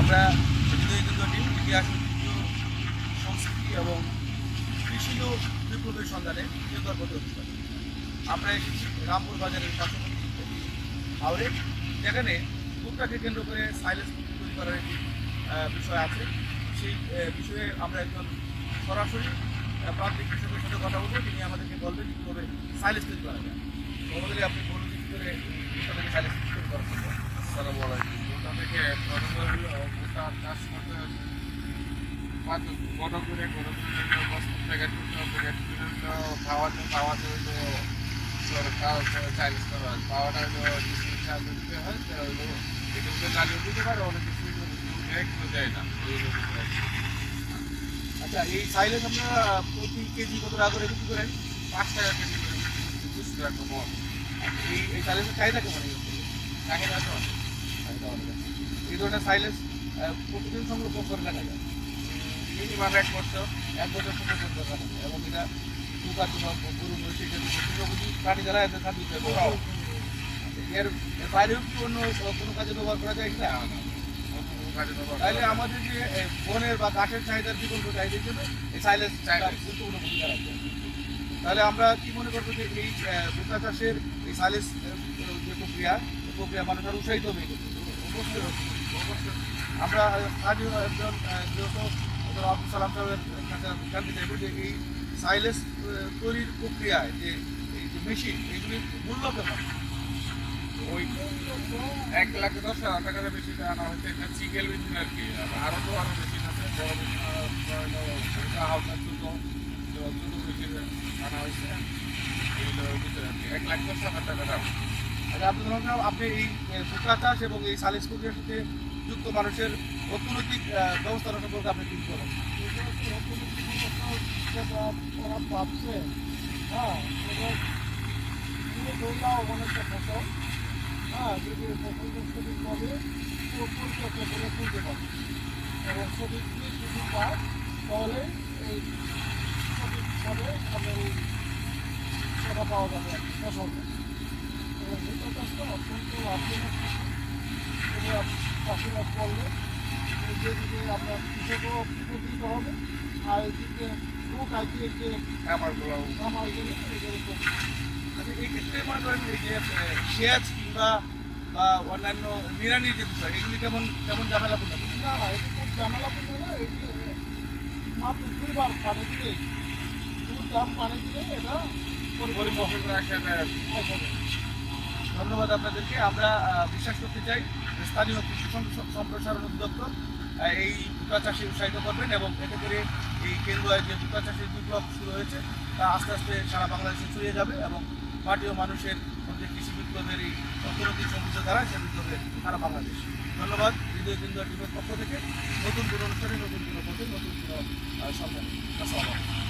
আমরা হৃদয় কেন্দ্র টিম, ইতিহাস সংস্কৃতি এবং কৃষি বিপ্লবের সন্ধানে কেন্দ্র পথে অনুষ্ঠান আমরা এসেছি রামপুর বাজারের একটি হাওড়ে যেখানে ভুট্টাকে কেন্দ্র করে সাইলেন্স তৈরি করার একটি বিষয় আছে। সেই বিষয়ে আমরা একজন সরাসরি প্রান্তিক কৃষকের সাথে কথা বলব। তিনি আমাদেরকে বলবেন কীভাবে সাইলেন্স তৈরি করা যায়। আমাদের আপনি বলুন কী করে সাইলেন্স তৈরি করা আসসালামু আলাইকুম। থেকে ভুট্টা চাষ করতে বড় করে একটা বস্তা হবে প্যাকেট করে হলো খাওয়াতে খাওয়াতে তোর খাওয়া চাইনিজ করা হয় খাওয়াটা হলো ডিসমিল সাহায্য দিতে হয় হলো এগুলোকে জ্বালিয়ে দিতে পারে অনেক কিছু একটু দেয় না। আচ্ছা এই সাইলেন্স আমরা প্রতি কেজি কত টাকা করে বিক্রি করেন পাঁচ টাকা কেজি করে দুশো টাকা মন এই সাইলেন্সের চাহিদা কেমন? চাহিদা আছে। এই ধরনের সাইলেন্স প্রতিদিন সংরক্ষণ করে রাখা যায়। মিনিমাম এক বছর এক বছর সংরক্ষণ করে রাখা যায়। এবং এটা টোকা গরু প্রাণী যারা। এর অন্য কোনো কাজে ব্যবহার করা যায় কিনা? তাহলে আমাদের যে বনের বা কাঠের চাহিদার বিকল্প চাহিদার জন্য এই সাইলেন্স Silence. গুরুত্বপূর্ণ ভূমিকা রাখবে তাহলে আমরা কি মনে করব যে এই ভুট্টা চাষের এই সাইলেন্স যে প্রক্রিয়া প্রক্রিয়া মানুষ আর উৎসাহিত হবে আমরা স্থানীয় একজন যেহেতু আব্দুল সালাম সাইলেন্স তৈরির প্রক্রিয়ায় যে এই যে মেশিন এইগুলির মূল্য কেমন এক লাখ দশ হাজার বেশি আনা হচ্ছে একটা সিঙ্গেল মেশিন আর কি। আর আরও তো মেশিন আছে। বড় মেশিন মেশিন হয়েছে। এক লাখ দশ হাজার টাকা দাম। সালাম সাহেব আপনি এই ভুট্টা চাষ এবং এই সালিস প্রক্রিয়ার সাথে যুক্ত মানুষের অর্থনৈতিক ব্যবস্থাটা সম্পর্কে আপনি কি ওরা পাচ্ছে হ্যাঁ অনেকটা ফসল হ্যাঁ যদি ফসলটা সঠিকভাবে পরিচর্যা করে তুলতে পারে এবং সঠিক যদি পায় তাহলে এই সঠিকভাবে আমাদের এই সেটা পাওয়া যাবে ফসলটা এবং ভুট্টা চাষটা অত্যন্ত লাভজনক কৃষি। এটা চাষিবাদ করলে আপনার কৃষকও উপকৃত হবে আর এদিকে লোক আইতে যে খাবারগুলো আমার এগুলো আচ্ছা এই ক্ষেত্রে মনে করেন যে সেচ কিংবা বা অন্যান্য নিরানির যে বিষয় এগুলি কেমন কেমন ঝামেলাপূর্ণ না না এটা খুব ঝামেলাপূর্ণ না এটি মাত্র দুইবার পানি দিলে দুই দাম পানি দিলে এটা পরিবহন দেয় পরিবর্তন ধন্যবাদ আপনাদেরকে। আমরা বিশ্বাস করতে চাই স্থানীয় কৃষি সম- সম্প্রসারণ অধিদপ্তর এই ভুট্টা চাষে উৎসাহিত করবেন এবং এতে করে এই কেন্দ্রীয় যে ভুট্টা চাষের বিপ্লব শুরু হয়েছে, তা আস্তে আস্তে সারা বাংলাদেশে ছড়িয়ে যাবে এবং মাটি ও মানুষের মধ্যে কৃষি বিপ্লবের এই অর্থনৈতিক সমৃদ্ধ দ্বারা সে বিপ্লবে সারা বাংলাদেশ। ধন্যবাদ। হৃদয় কেন্দ্র পক্ষ থেকে নতুন কোনো অনুষ্ঠানে, নতুন কোনো পথে নতুন কোনো সন্ধানে আসসালামু